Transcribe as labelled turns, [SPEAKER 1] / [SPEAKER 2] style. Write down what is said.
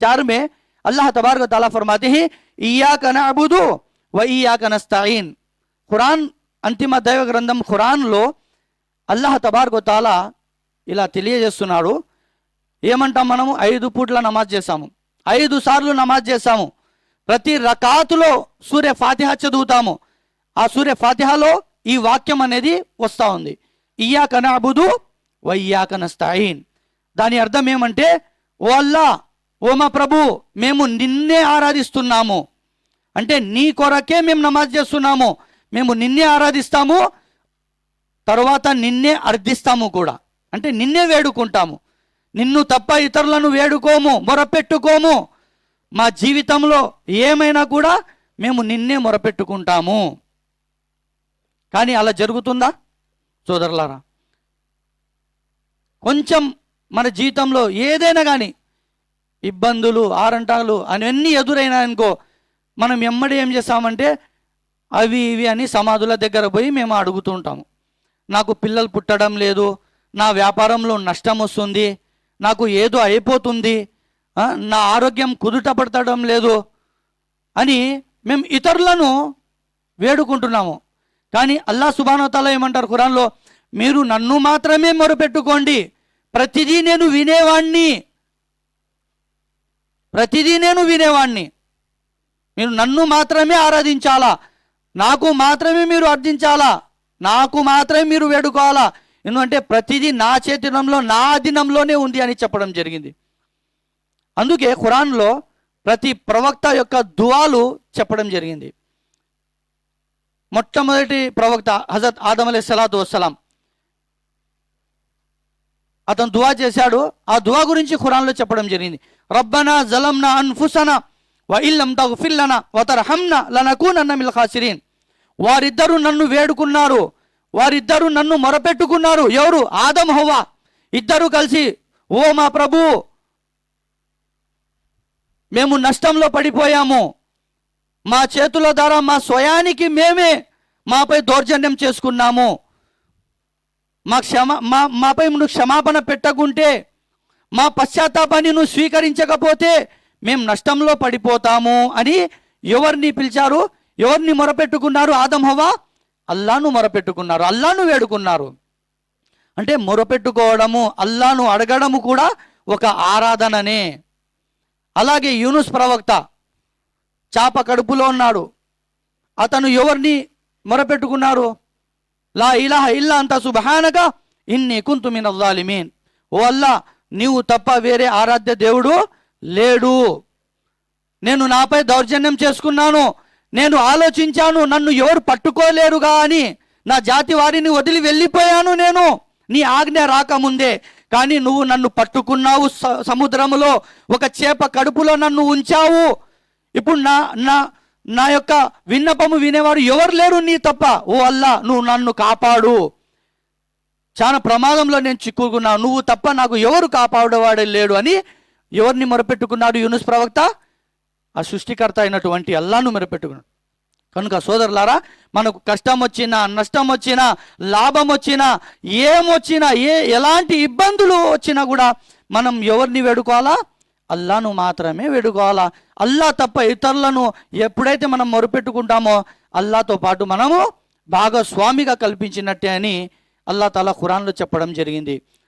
[SPEAKER 1] चार में अल्लाह तबारक व ताला फरमाते हैं इया का नबुदु వ ఇయా కనస్తాయిన్ ఖురాన్ అంతిమ దైవ గ్రంథం ఖురాన్లో అల్లాహ్ తబార్కు తాలా ఇలా తెలియజేస్తున్నాడు ఏమంటాం మనము ఐదు పూట్ల నమాజ్ చేస్తాము ఐదు సార్లు నమాజ్ చేస్తాము ప్రతి రకాతులో సూర్య ఫాతిహ చదువుతాము ఆ సూర్య ఫాతిహలో ఈ వాక్యం అనేది వస్తూ ఉంది ఇయ్యా కనాబుదు వయ్యా కనస్తాయిన్ దాని అర్థం ఏమంటే ఓ అల్లా ఓ మా ప్రభు మేము నిన్నే ఆరాధిస్తున్నాము. అంటే నీ కొరకే మేము నమాజ్ చేస్తున్నాము. మేము నిన్నే ఆరాధిస్తాము తర్వాత నిన్నే అర్థిస్తాము కూడా. అంటే నిన్నే వేడుకుంటాము. నిన్ను తప్ప ఇతరులను వేడుకోము మొరపెట్టుకోము. మా జీవితంలో ఏమైనా కూడా మేము నిన్నే మొరపెట్టుకుంటాము. కానీ అలా జరుగుతుందా? సోదరులారా కొంచెం మన జీవితంలో ఏదైనా కానీ ఇబ్బందులు ఆరంటాలు అవన్నీ ఎదురైనా అనుకో మనం ఎమ్మడి ఏం చేస్తామంటే అవి ఇవి అని సమాధుల దగ్గర పోయి మేము అడుగుతూ ఉంటాము. నాకు పిల్లలు పుట్టడం లేదు నా వ్యాపారంలో నష్టం వస్తుంది నాకు ఏదో అయిపోతుంది నా ఆరోగ్యం కుదుట పడతడం లేదు అని మేము ఇతరులను వేడుకుంటున్నాము. కానీ అల్లా సుబానోతాల ఏమంటారు ఖురాన్లో? మీరు నన్ను మాత్రమే మొరపెట్టుకోండి ప్రతిదీ నేను వినేవాణ్ణి. ప్రతిదీ నేను వినేవాణ్ణి. మీరు నన్ను మాత్రమే ఆరాధించాలా? నాకు మాత్రమే మీరు అర్థించాలా నాకు మాత్రమే మీరు వేడుకోవాలా? ఎందుకంటే ప్రతిదీ నా చేతినంలో నా అధీనంలోనే ఉంది అని చెప్పడం జరిగింది. అందుకే ఖురాన్లో ప్రతి ప్రవక్త యొక్క దువాలు చెప్పడం జరిగింది. మొట్టమొదటి ప్రవక్త హజరత్ ఆదం అలీ సలాతు వసలాం అతను దువా చేశాడు. ఆ దువా గురించి ఖురాన్లో చెప్పడం జరిగింది. రబ్బనా జలంనా అన్ఫుసనా వ ఇల్లం తగ్ఫిల్లన వతర్హమ్న లనకూనన్న మిల్ ఖాసిరీన్. వారిద్దరూ నన్ను వేడుకున్నారు. వారిద్దరూ నన్ను మొరపెట్టుకున్నారు. ఎవరు? ఆదం హోవా. ఇద్దరు కలిసి ఓ మా ప్రభు మేము నష్టంలో పడిపోయాము. మా చేతుల ద్వారా మా స్వయానికి మేమే మాపై దౌర్జన్యం చేసుకున్నాము. మా క్షమ మా మాపై నువ్వు క్షమాపణ పెట్టకుంటే మా పశ్చాత్తాపాన్ని నువ్వు స్వీకరించకపోతే మేము నష్టంలో పడిపోతాము అని ఎవరిని పిలిచారు? ఎవరిని మొరపెట్టుకున్నారు ఆదంహవా అల్లాను మొరపెట్టుకున్నారు అల్లాను వేడుకున్నారు. అంటే మొరపెట్టుకోవడము అల్లాను అడగడము కూడా ఒక ఆరాధననే. అలాగే యూనుస్ ప్రవక్త చాప కడుపులో ఉన్నాడు. అతను ఎవరిని మొరపెట్టుకున్నారు? లా ఇలాహ ఇల్లా అంత సుబహానక ఇన్ని కుంతు మిన జాలిమీన్. ఓ అల్లా నీవు తప్ప వేరే ఆరాధ్య దేవుడు లేడు. నేను నాపై దౌర్జన్యం చేసుకున్నాను. నేను ఆలోచించాను నన్ను ఎవరు పట్టుకోలేరుగా అని నా జాతి వారిని వదిలి వెళ్ళిపోయాను నేను. నీ ఆజ్ఞ రాకముందే. కానీ నువ్వు నన్ను పట్టుకున్నావు స- సముద్రములో ఒక చేప కడుపులో నన్ను ఉంచావు. ఇప్పుడు నా నా నా యొక్క విన్నపము వినేవాడు ఎవరు లేరు నీ తప్ప. ఓ అల్లా నువ్వు నన్ను కాపాడు. చాలా ప్రమాదంలో నేను చిక్కుకున్నాను నువ్వు తప్ప నాకు ఎవరు కాపాడేవాడే లేడు అని ఎవరిని మొరపెట్టుకున్నాడు యూనుస్ ప్రవక్త? ఆ సృష్టికర్త అయినటువంటి అల్లాను మొరపెట్టుకున్నాడు. కనుక సోదరులారా మనకు కష్టం వచ్చినా నష్టం వచ్చినా లాభం వచ్చినా ఏమొచ్చినా ఏ ఎలాంటి ఇబ్బందులు వచ్చినా కూడా మనం ఎవరిని వేడుకోవాలా? అల్లాను మాత్రమే వేడుకోవాలా? అల్లా తప్ప ఇతరులను ఎప్పుడైతే మనం మొరుపెట్టుకుంటామో అల్లాతో పాటు మనము భాగస్వామిగా కల్పించినట్టే అని అల్లా తాలా ఖురాన్లో చెప్పడం జరిగింది.